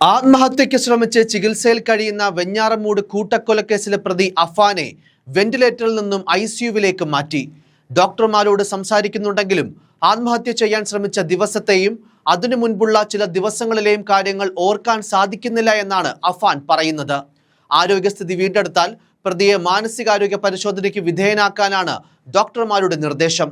ആത്മഹത്യയ്ക്ക് ശ്രമിച്ച് ചികിത്സയിൽ കഴിയുന്ന വെഞ്ഞാറമൂട് കൂട്ടക്കൊലക്കേസിലെ പ്രതി അഫാനെ വെന്റിലേറ്ററിൽ നിന്നും ഐ സിയുവിലേക്ക് മാറ്റി. ഡോക്ടർമാരോട് സംസാരിക്കുന്നുണ്ടെങ്കിലും ആത്മഹത്യ ചെയ്യാൻ ശ്രമിച്ച ദിവസത്തെയും അതിനു മുൻപുള്ള ചില ദിവസങ്ങളിലെയും കാര്യങ്ങൾ ഓർക്കാൻ സാധിക്കുന്നില്ല എന്നാണ് അഫാൻ പറയുന്നത്. ആരോഗ്യസ്ഥിതി വീണ്ടെടുത്താൽ പ്രതിയെ മാനസികാരോഗ്യ പരിശോധനയ്ക്ക് വിധേയനാക്കാനാണ് ഡോക്ടർമാരുടെ നിർദ്ദേശം.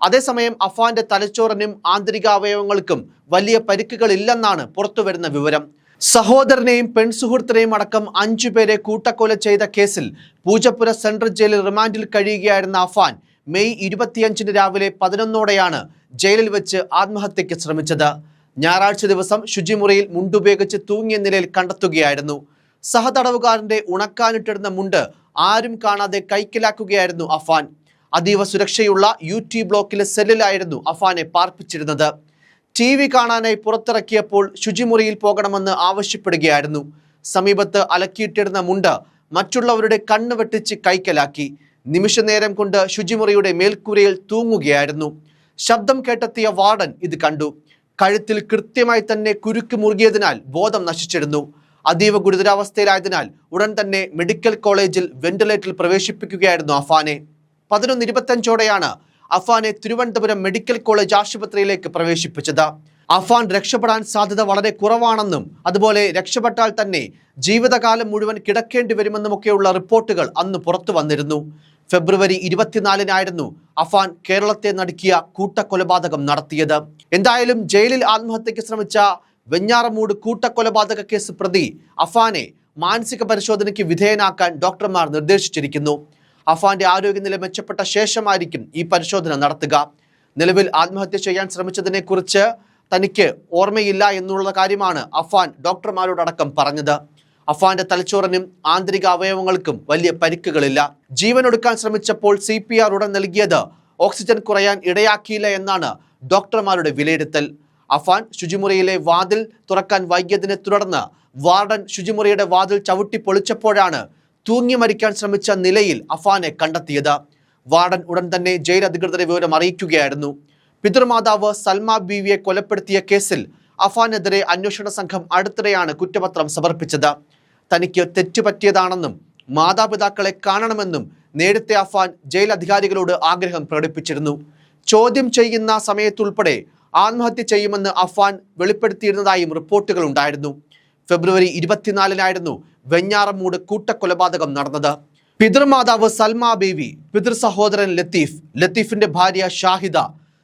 അതേസമയം അഫാന്റെ തലച്ചോറിനും ആന്തരിക അവയവങ്ങൾക്കും വലിയ പരിക്കുകളില്ലെന്നാണ് പുറത്തുവരുന്ന വിവരം. സഹോദരനെയും പെൺസുഹൃത്തിനെയും അടക്കം അഞ്ചു പേരെ കൂട്ടക്കൊല ചെയ്ത കേസിൽ പൂജപ്പുര സെൻട്രൽ ജയിലിൽ റിമാൻഡിൽ കഴിയുകയായിരുന്ന അഫാൻ മെയ് ഇരുപത്തിയഞ്ചിന് രാവിലെ പതിനൊന്നോടെയാണ് ജയിലിൽ വെച്ച് ആത്മഹത്യയ്ക്ക് ശ്രമിച്ചത്. ഞായറാഴ്ച ദിവസം ശുചിമുറിയിൽ മുണ്ടുപയോഗിച്ച് തൂങ്ങിയ നിലയിൽ കണ്ടെത്തുകയായിരുന്നു. സഹതടവുകാരന്റെ ഉണക്കാനിട്ടിരുന്ന മുണ്ട് ആരും കാണാതെ കൈക്കലാക്കുകയായിരുന്നു അഫാൻ. അതീവ സുരക്ഷയുള്ള യു ടി ബ്ലോക്കിലെ സെല്ലിലായിരുന്നു അഫാനെ പാർപ്പിച്ചിരുന്നത്. ടി വി കാണാനായി പുറത്തിറക്കിയപ്പോൾ ശുചിമുറിയിൽ പോകണമെന്ന് ആവശ്യപ്പെടുകയായിരുന്നു. സമീപത്ത് അലക്കിയിട്ടിരുന്ന മുണ്ട് മറ്റുള്ളവരുടെ കണ്ണ് വെട്ടിച്ച് കൈക്കലാക്കി. നിമിഷനേരം കൊണ്ട് ശുചിമുറിയുടെ മേൽക്കൂരയിൽ തൂങ്ങുകയായിരുന്നു. ശബ്ദം കേട്ടെത്തിയ വാർഡൻ ഇത് കണ്ടു. കഴുത്തിൽ കൃത്യമായി തന്നെ കുരുക്ക് മുറുകിയതിനാൽ ബോധം നശിച്ചിരുന്നു. അതീവ ഗുരുതരാവസ്ഥയിലായതിനാൽ ഉടൻ തന്നെ മെഡിക്കൽ കോളേജിൽ വെന്റിലേറ്ററിൽ പ്രവേശിപ്പിക്കുകയായിരുന്നു അഫാനെ. പതിനൊന്ന് ഇരുപത്തഞ്ചോടെയാണ് അഫാനെ തിരുവനന്തപുരം മെഡിക്കൽ കോളേജ് ആശുപത്രിയിലേക്ക് പ്രവേശിപ്പിച്ചത്. അഫാൻ രക്ഷപ്പെടാൻ സാധ്യത വളരെ കുറവാണെന്നും അതുപോലെ രക്ഷപ്പെട്ടാൽ തന്നെ ജീവിതകാലം മുഴുവൻ കിടക്കേണ്ടി വരുമെന്നുമൊക്കെയുള്ള റിപ്പോർട്ടുകൾ അന്ന് പുറത്തു വന്നിരുന്നു. ഫെബ്രുവരി ഇരുപത്തിനാലിനായിരുന്നു അഫാൻ കേരളത്തെ നടുക്കിയ കൂട്ടക്കൊലപാതകം നടത്തിയത്. എന്തായാലും ജയിലിൽ ആത്മഹത്യയ്ക്ക് ശ്രമിച്ച വെഞ്ഞാറമൂട് കൂട്ടക്കൊലപാതക കേസ് പ്രതി അഫാനെ മാനസിക പരിശോധനയ്ക്ക് വിധേയനാക്കാൻ ഡോക്ടർമാർ നിർദ്ദേശിച്ചിരിക്കുന്നു. അഫാന്റെ ആരോഗ്യനില മെച്ചപ്പെട്ട ശേഷമായിരിക്കും ഈ പരിശോധന നടത്തുക. നിലവിൽ ആത്മഹത്യ ചെയ്യാൻ ശ്രമിച്ചതിനെക്കുറിച്ച് തനിക്ക് ഓർമ്മയില്ല എന്നുള്ള കാര്യമാണ് അഫാൻ ഡോക്ടർമാരോടക്കം പറഞ്ഞത്. അഫാന്റെ തലച്ചോറിനും ആന്തരിക അവയവങ്ങൾക്കും വലിയ പരിക്കുകളില്ല. ജീവനൊടുക്കാൻ ശ്രമിച്ചപ്പോൾ സി പി ആർ ഉടൻ നൽകിയത് ഓക്സിജൻ കുറയാൻ ഇടയാക്കിയില്ല എന്നാണ് ഡോക്ടർമാരുടെ വിലയിരുത്തൽ. അഫാൻ ശുചിമുറിയിലെ വാതിൽ തുറക്കാൻ വൈകിയതിനെ തുടർന്ന് വാർഡൻ ശുചിമുറിയുടെ വാതിൽ ചവിട്ടി പൊളിച്ചപ്പോഴാണ് തൂങ്ങി മരിക്കാൻ ശ്രമിച്ച നിലയിൽ അഫാനെ കണ്ടെത്തിയത്. വാർഡൻ ഉടൻ തന്നെ ജയിൽ അധികൃതരെ വിവരം അറിയിക്കുകയായിരുന്നു. പിതൃമാതാവ് സൽമ ബീവിയെ കൊലപ്പെടുത്തിയ കേസിൽ അഫാനെതിരെ അന്വേഷണ സംഘം അടുത്തിടെയാണ് കുറ്റപത്രം സമർപ്പിച്ചത്. തനിക്ക് തെറ്റുപറ്റിയതാണെന്നും മാതാപിതാക്കളെ കാണണമെന്നും നേരത്തെ അഫാൻ ജയിൽ അധികാരികളോട് ആഗ്രഹം പ്രകടിപ്പിച്ചിരുന്നു. ചോദ്യം ചെയ്യുന്ന സമയത്തുൾപ്പെടെ ആത്മഹത്യ ചെയ്യുമെന്ന് അഫാൻ വെളിപ്പെടുത്തിയിരുന്നതായും റിപ്പോർട്ടുകൾ ഉണ്ടായിരുന്നു. ഫെബ്രുവരി ഇരുപത്തിനാലിനായിരുന്നു വെഞ്ഞാറമൂട് കൂട്ടക്കൊലപാതകം നടന്നത്. പിതൃമാതാവ് സൽമ ബേബി പിതൃ സഹോദരൻ ലത്തീഫ് ലത്തീഫിന്റെ ഭാര്യ ഷാഹിദ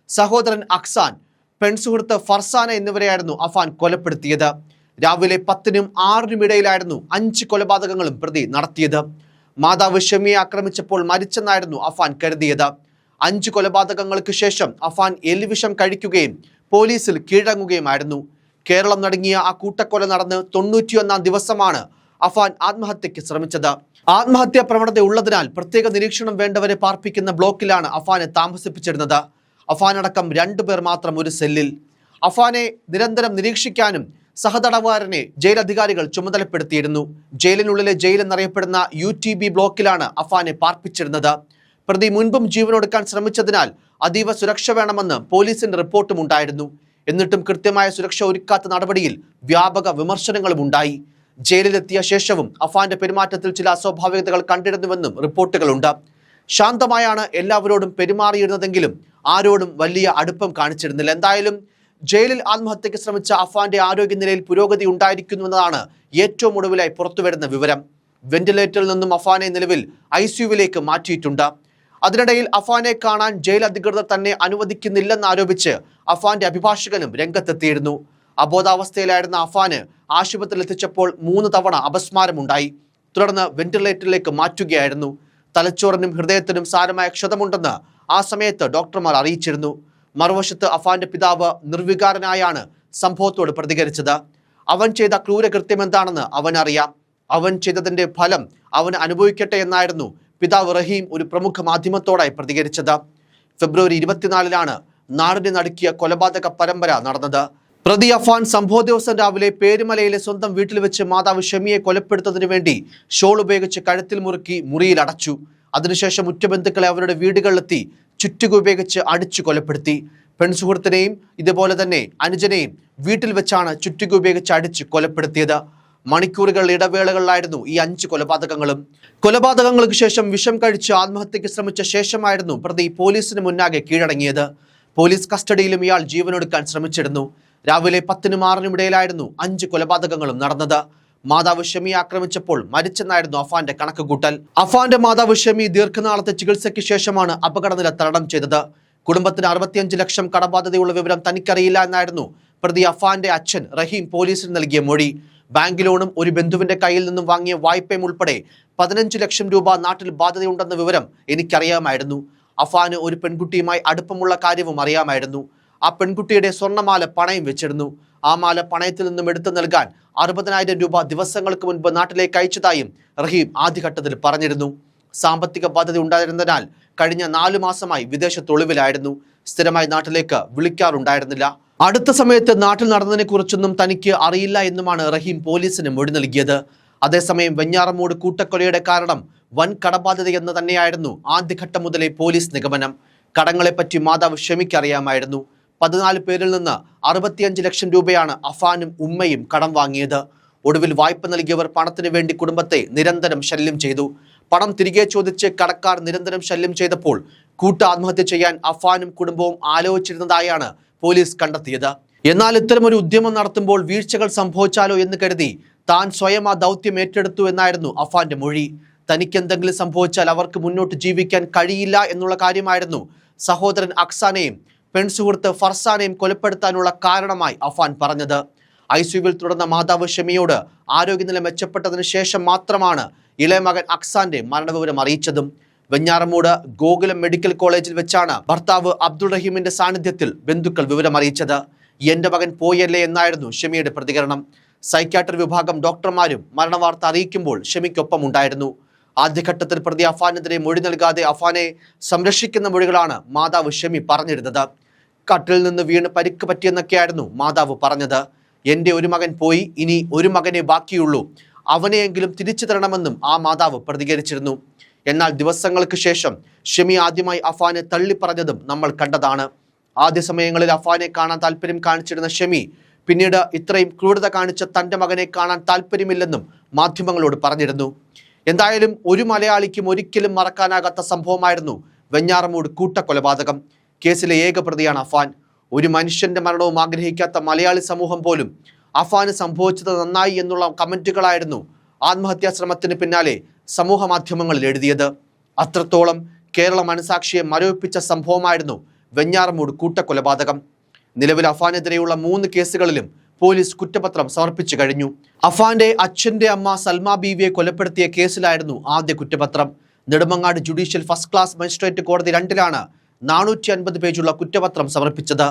സഹോദരൻ അക്സാൻ പെൺസുഹൃത്ത് ഫർസാന എന്നിവരെയായിരുന്നു അഫാൻ കൊലപ്പെടുത്തിയത്. രാവിലെ പത്തിനും ആറിനും ഇടയിലായിരുന്നു അഞ്ച് കൊലപാതകങ്ങളും പ്രതി നടത്തിയത്. മാതാവ് ഷമിയെ ആക്രമിച്ചപ്പോൾ മരിച്ചെന്നായിരുന്നു അഫാൻ കരുതിയത്. അഞ്ച് കൊലപാതകങ്ങൾക്ക് ശേഷം അഫാൻ എലിവിഷം കഴിക്കുകയും പോലീസിൽ കീഴടങ്ങുകയുമായിരുന്നു. കേരളം നടങ്ങിയ ആ കൂട്ടക്കൊല നടന്ന് തൊണ്ണൂറ്റിയൊന്നാം ദിവസമാണ് അഫാൻ ആത്മഹത്യയ്ക്ക് ശ്രമിച്ചത്. ആത്മഹത്യാ പ്രവണത ഉള്ളതിനാൽ പ്രത്യേക നിരീക്ഷണം വേണ്ടവരെ പാർപ്പിക്കുന്ന ബ്ലോക്കിലാണ് അഫാനെ താമസിപ്പിച്ചിരുന്നത്. അഫാൻ അടക്കം രണ്ടുപേർ മാത്രം ഒരു സെല്ലിൽ. അഫാനെ നിരന്തരം നിരീക്ഷിക്കാനും സഹതടവുകാരനെ ജയിൽ അധികാരികൾ ചുമതലപ്പെടുത്തിയിരുന്നു. ജയിലിനുള്ളിലെ ജയിൽ എന്നറിയപ്പെടുന്ന യു ടി ബി ബ്ലോക്കിലാണ് അഫാനെ പാർപ്പിച്ചിരുന്നത്. പ്രതി മുൻപും ജീവനൊടുക്കാൻ ശ്രമിച്ചതിനാൽ അതീവ സുരക്ഷ വേണമെന്ന് പോലീസിന്റെ റിപ്പോർട്ടും ഉണ്ടായിരുന്നു. എന്നിട്ടും കൃത്യമായ സുരക്ഷ ഒരുക്കാത്ത നടപടിയിൽ വ്യാപക വിമർശനങ്ങളും ഉണ്ടായി. ജയിലിലെത്തിയ ശേഷവും അഫാന്റെ പെരുമാറ്റത്തിൽ ചില അസ്വാഭാവികതകൾ കണ്ടിരുന്നുവെന്നും റിപ്പോർട്ടുകളുണ്ട്. ശാന്തമായാണ് എല്ലാവരോടും പെരുമാറിയിരുന്നതെങ്കിലും ആരോടും വലിയ അടുപ്പം കാണിച്ചിരുന്നില്ല. എന്തായാലും ജയിലിൽ ആത്മഹത്യയ്ക്ക് ശ്രമിച്ച അഫാന്റെ ആരോഗ്യനിലയിൽ പുരോഗതി ഉണ്ടായിരിക്കുന്നുവെന്നതാണ് ഏറ്റവും ഒടുവിലായി പുറത്തുവരുന്ന വിവരം. വെന്റിലേറ്ററിൽ നിന്നും അഫാനെ നിലവിൽ ഐ സിയുവിലേക്ക് മാറ്റിയിട്ടുണ്ട്. അതിനിടയിൽ അഫാനെ കാണാൻ ജയിൽ അധികൃതർ തന്നെ അനുവദിക്കുന്നില്ലെന്ന് ആരോപിച്ച് അഫാന്റെ അഭിഭാഷകനും രംഗത്തെത്തിയിരുന്നു. അബോധാവസ്ഥയിലായിരുന്ന അഫാന് ആശുപത്രിയിൽ എത്തിച്ചപ്പോൾ മൂന്ന് തവണ അപസ്മാരമുണ്ടായി. തുടർന്ന് വെന്റിലേറ്ററിലേക്ക് മാറ്റുകയായിരുന്നു. തലച്ചോറിനും ഹൃദയത്തിനും സാരമായ ക്ഷതമുണ്ടെന്ന് ആ സമയത്ത് ഡോക്ടർമാർ അറിയിച്ചിരുന്നു. മറുവശത്ത് അഫാന്റെ പിതാവ് നിർവികാരനായാണ് സംഭവത്തോട് പ്രതികരിച്ചത്. അവൻ ചെയ്ത ക്രൂരകൃത്യം എന്താണെന്ന് അവൻ അറിയാം അവൻ ചെയ്തതിന്റെ ഫലം അവൻ അനുഭവിക്കട്ടെ എന്നായിരുന്നു പിതാവ് റഹീം ഒരു പ്രമുഖ മാധ്യമത്തോടായി പ്രതികരിച്ചത്. ഫെബ്രുവരി ഇരുപത്തിനാലിലാണ് നാടിനെ നടുക്കിയ കൊലപാതക പരമ്പര നടന്നത്. പ്രതി അഫാൻ സംഭവ ദിവസം രാവിലെ പേരുമലയിലെ സ്വന്തം വീട്ടിൽ വെച്ച് മാതാവ് ഷമിയെ കൊലപ്പെടുത്തതിനു വേണ്ടി ഷോൾ ഉപയോഗിച്ച് കഴുത്തിൽ മുറുക്കി മുറിയിൽ അടച്ചു. അതിനുശേഷം ഉറ്റബന്ധുക്കളെ അവരുടെ വീടുകളിലെത്തി ചുറ്റുക ഉപയോഗിച്ച് അടിച്ചു കൊലപ്പെടുത്തി. പെൺസുഹൃത്തിനെയും ഇതുപോലെ തന്നെ അനുജനെയും വീട്ടിൽ വെച്ചാണ് ചുറ്റുക ഉപയോഗിച്ച് അടിച്ച് കൊലപ്പെടുത്തിയത്. മണിക്കൂറുകൾ ഇടവേളകളിലായിരുന്നു ഈ അഞ്ച് കൊലപാതകങ്ങളും. കൊലപാതകങ്ങൾക്ക് ശേഷം വിഷം കഴിച്ച് ആത്മഹത്യക്ക് ശ്രമിച്ച ശേഷമായിരുന്നു പ്രതി പോലീസിന് മുന്നാകെ കീഴടങ്ങിയത്. പോലീസ് കസ്റ്റഡിയിലും ഇയാൾ ജീവനൊടുക്കാൻ ശ്രമിച്ചിരുന്നു. രാവിലെ പത്തിനും ആറിനും ഇടയിലായിരുന്നു അഞ്ച് കൊലപാതകങ്ങളും നടന്നത്. മാതാവ് ഷമി ആക്രമിച്ചപ്പോൾ മരിച്ചെന്നായിരുന്നു അഫാന്റെ കണക്കുകൂട്ടൽ. അഫാന്റെ മാതാവ് ഷമി ദീർഘനാളത്തെ ചികിത്സയ്ക്ക് ശേഷമാണ് അപകടനില തരണം ചെയ്തത്. കുടുംബത്തിന് അറുപത്തിയഞ്ച് ലക്ഷം കടബാധ്യതയുള്ള വിവരം തനിക്കറിയില്ല എന്നായിരുന്നു പ്രതി അഫാന്റെ അച്ഛൻ റഹീം പോലീസിന് നൽകിയ മൊഴി. ബാങ്ക് ലോണും ഒരു ബന്ധുവിന്റെ കയ്യിൽ നിന്നും വാങ്ങിയ വായ്പയും ഉൾപ്പെടെ പതിനഞ്ച് ലക്ഷം രൂപ നാട്ടിൽ ബാധ്യതയുണ്ടെന്ന വിവരം എനിക്കറിയാമായിരുന്നു. അഫാന് ഒരു പെൺകുട്ടിയുമായി അടുപ്പമുള്ള കാര്യവും അറിയാമായിരുന്നു. ആ പെൺകുട്ടിയുടെ സ്വർണമാല പണയം വെച്ചിരുന്നു. ആ മാല പണയത്തിൽ നിന്നും എടുത്തു നൽകാൻ അറുപതിനായിരം രൂപ ദിവസങ്ങൾക്ക് മുൻപ് നാട്ടിലേക്ക് അയച്ചതായും റഹീം ആദ്യഘട്ടത്തിൽ പറഞ്ഞിരുന്നു. സാമ്പത്തിക ബാധ്യത ഉണ്ടായിരുന്നതിനാൽ കഴിഞ്ഞ നാലു മാസമായി വിദേശത്ത് ഒളിവിലായിരുന്നു സ്ഥിരമായി നാട്ടിലേക്ക് വിളിക്കാറുണ്ടായിരുന്നില്ല. അടുത്ത സമയത്ത് നാട്ടിൽ നടന്നതിനെ കുറിച്ചൊന്നും തനിക്ക് അറിയില്ല എന്നുമാണ് റഹീം പോലീസിന് മൊഴി നൽകിയത്. അതേസമയം വെഞ്ഞാറമൂട് കൂട്ടക്കൊലയുടെ കാരണം വൻ കടബാധ്യതയെന്ന് തന്നെയായിരുന്നു ആദ്യഘട്ടം മുതലേ പോലീസ് നിഗമനം. കടങ്ങളെപ്പറ്റി മാതാവ് ക്ഷമിക്കറിയാമായിരുന്നു. പതിനാല് പേരിൽ നിന്ന് അറുപത്തിയഞ്ച് ലക്ഷം രൂപയാണ് അഫാനും ഉമ്മയും കടം വാങ്ങിയത്. ഒടുവിൽ വായ്പ നൽകിയവർ പണത്തിന് വേണ്ടി കുടുംബത്തെ നിരന്തരം ശല്യം ചെയ്തു. പണം തിരികെ ചോദിച്ച് കടക്കാർ നിരന്തരം ശല്യം ചെയ്തപ്പോൾ കൂട്ട ആത്മഹത്യ ചെയ്യാൻ അഫാനും കുടുംബവും ആലോചിച്ചിരുന്നതായാണ് പോലീസ് കണ്ടെത്തിയത്. എന്നാൽ ഇത്തരമൊരു ഉദ്യമം നടത്തുമ്പോൾ വീഴ്ചകൾ സംഭവിച്ചാലോ എന്ന് കരുതി താൻ സ്വയം ആ ദൗത്യം ഏറ്റെടുത്തു എന്നായിരുന്നു അഫാന്റെ മൊഴി. തനിക്കെന്തെങ്കിലും സംഭവിച്ചാൽ അവർക്ക് മുന്നോട്ട് ജീവിക്കാൻ കഴിയില്ല എന്നുള്ള കാര്യമായിരുന്നു സഹോദരൻ അക്സാനെയും പെൺസുഹൃത്ത് ഫർസാനെയും കൊലപ്പെടുത്താനുള്ള കാരണമായി അഫാൻ പറഞ്ഞത്. ഐ സിയുവിൽ തുടർന്ന മാതാവ് ഷമിയോട് ആരോഗ്യനില മെച്ചപ്പെട്ടതിന് ശേഷം മാത്രമാണ് ഇളയ മകൻ അക്സാന്റെ മരണവിവരം അറിയിച്ചതും. വെഞ്ഞാറമൂട് ഗോകുലം മെഡിക്കൽ കോളേജിൽ വെച്ചാണ് ഭർത്താവ് അബ്ദുൾ റഹീമിന്റെ സാന്നിധ്യത്തിൽ ബന്ധുക്കൾ വിവരം അറിയിച്ചത്. എന്റെ മകൻ പോയല്ലേ എന്നായിരുന്നു ഷമിയുടെ പ്രതികരണം. സൈക്യാട്രി വിഭാഗം ഡോക്ടർമാരും മരണവാർത്ത അറിയിക്കുമ്പോൾ ഷമിക്കൊപ്പം ഉണ്ടായിരുന്നു. ആദ്യഘട്ടത്തിൽ പ്രതി അഫാനെതിരെ മൊഴി നൽകാതെ അഫാനെ സംരക്ഷിക്കുന്ന മൊഴികളാണ് മാതാവ് ഷമി പറഞ്ഞിരുന്നത്. കട്ടിൽ നിന്ന് വീണ് പരിക്ക് പറ്റിയെന്നൊക്കെയായിരുന്നു മാതാവ് പറഞ്ഞത്. എന്റെ ഒരു മകൻ പോയി ഇനി ഒരു മകനെ ബാക്കിയുള്ളൂ. അവനെയെങ്കിലും തിരിച്ചു തരണമെന്നും ആ മാതാവ് പ്രതികരിച്ചിരുന്നു. എന്നാൽ ദിവസങ്ങൾക്ക് ശേഷം ഷെമി ആദ്യമായി അഫാനെ തള്ളിപ്പറഞ്ഞതും നമ്മൾ കണ്ടതാണ്. ആദ്യ സമയങ്ങളിൽ അഫാനെ കാണാൻ താല്പര്യം കാണിച്ചിരുന്ന ഷെമി പിന്നീട് ഇത്രയും ക്രൂരത കാണിച്ച തന്റെ മകനെ കാണാൻ താല്പര്യമില്ലെന്നും മാധ്യമങ്ങളോട് പറഞ്ഞിരുന്നു. എന്തായാലും ഒരു മലയാളിക്കും ഒരിക്കലും മറക്കാനാകാത്ത സംഭവമായിരുന്നു വെഞ്ഞാറമൂട് കൂട്ടക്കൊലപാതകം. കേസിലെ ഏക പ്രതിയാണ് അഫാൻ. ഒരു മനുഷ്യന്റെ മരണവും ആഗ്രഹിക്കാത്ത മലയാളി സമൂഹം പോലും അഫാന് സംഭവിച്ചത് നന്നായി എന്നുള്ള കമന്റുകളായിരുന്നു ആത്മഹത്യാ ശ്രമത്തിന് പിന്നാലെ സമൂഹ മാധ്യമങ്ങളിൽ എഴുതിയത്. അത്രത്തോളം കേരള മനസാക്ഷിയെ മരവിപ്പിച്ച സംഭവമായിരുന്നു വെഞ്ഞാറമൂട് കൂട്ടക്കൊലപാതകം. നിലവിൽ അഫാനെതിരെയുള്ള മൂന്ന് കേസുകളിലും പോലീസ് കുറ്റപത്രം സമർപ്പിച്ചു കഴിഞ്ഞു. അഫാന്റെ അച്ഛന്റെ അമ്മ സൽമ ബീവിയെ കൊലപ്പെടുത്തിയ കേസിലായിരുന്നു ആദ്യ കുറ്റപത്രം. Nedumangad judicial first class magistrate കോടതി രണ്ടിലാണ് നാനൂറ്റി അൻപത് പേജുള്ള കുറ്റപത്രം സമർപ്പിച്ചത്.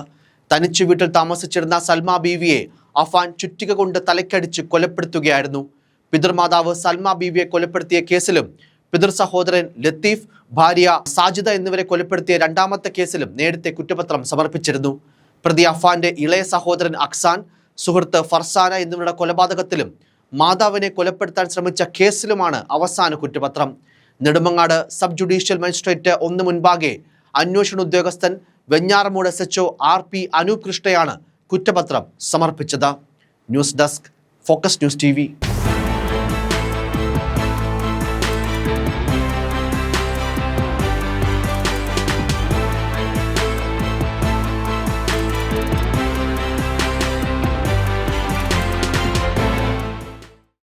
തനിച്ചു വീട്ടിൽ താമസിച്ചിരുന്ന സൽമ ബീവിയെ അഫാൻ ചുറ്റിക കൊണ്ട് തലയ്ക്കടിച്ച് കൊലപ്പെടുത്തുകയായിരുന്നു. പിതൃമാതാവ് സൽമ ബീവിയെ കൊലപ്പെടുത്തിയ കേസിലും പിതൃ സഹോദരൻ ലത്തീഫ് ഭാര്യ സാജിദ എന്നിവരെ കൊലപ്പെടുത്തിയ രണ്ടാമത്തെ കേസിലും നേരത്തെ കുറ്റപത്രം സമർപ്പിച്ചിരുന്നു. പ്രതി അഫാന്റെ ഇളയ സഹോദരൻ അക്സാൻ സുഹൃത്ത് ഫർസാന എന്നിവരുടെ കൊലപാതകത്തിലും മാതാവിനെ കൊലപ്പെടുത്താൻ ശ്രമിച്ച കേസിലുമാണ് അവസാന കുറ്റപത്രം. നെടുമങ്ങാട് സബ് ജുഡീഷ്യൽ മജിസ്ട്രേറ്റ് ഒന്ന് മുൻപാകെ അന്വേഷണ ഉദ്യോഗസ്ഥൻ Venjaramoodu S H R P Anoop കൃഷ്ണയാണ് കുറ്റപത്രം സമർപ്പിച്ചത്. News desk focus news T